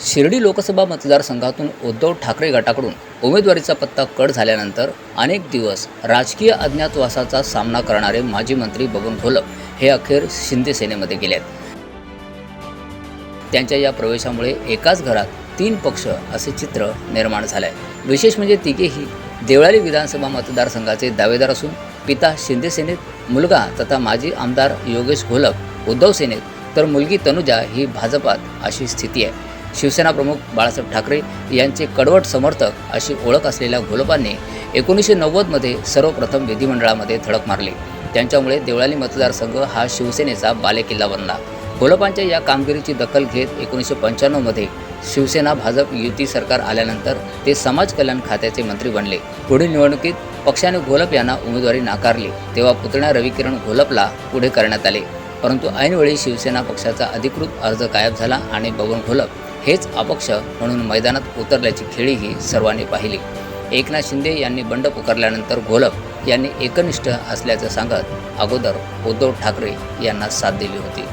शिर्डी लोकसभा मतदारसंघातून उद्धव ठाकरे गटाकडून उमेदवारीचा पत्ता कट झाल्यानंतर अनेक दिवस राजकीय अज्ञातवासाचा सामना करणारे माजी मंत्री बबन घोलप हे अखेर शिंदे सेनेमध्ये गेले आहेत. त्यांच्या या प्रवेशामुळे एकाच घरात तीन पक्ष असे चित्र निर्माण झाले आहे विशेष म्हणजे तिघेही देवळाली विधानसभा मतदारसंघाचे दावेदार असून पिता शिंदे सेनेत मुलगा तथा माजी आमदार योगेश घोलप उद्धव सेनेत तर मुलगी तनुजा ही भाजपात अशी स्थिती आहे. शिवसेना प्रमुख बाळासाहेब ठाकरे यांचे कडवट समर्थक अशी ओळख असलेल्या घोलपांनी एकोणीसशे नव्वदमध्ये सर्वप्रथम विधिमंडळामध्ये धडक मारली. त्यांच्यामुळे देवळाली मतदारसंघ हा शिवसेनेचा बालेकिल्ला बनला. घोलपांच्या या कामगिरीची दखल घेत एकोणीसशे पंच्याण्णवमध्ये शिवसेना भाजप युती सरकार आल्यानंतर ते समाज कल्याण खात्याचे मंत्री बनले. पुढील निवडणुकीत पक्षाने घोलप यांना उमेदवारी नाकारली तेव्हा पुतण्या रविकिरण घोलपला पुढे करण्यात आले. परंतु ऐनवेळी शिवसेना पक्षाचा अधिकृत अर्ज गायब झाला आणि बबन घोलप हेच अपक्ष म्हणून मैदानात उतरल्याची खेळीही सर्वांनी पाहिली. एकनाथ शिंदे यांनी बंड पुकारल्यानंतर घोलप यांनी एकनिष्ठ असल्याचं सांगत अगोदर उद्धव ठाकरे यांना साथ दिली होती.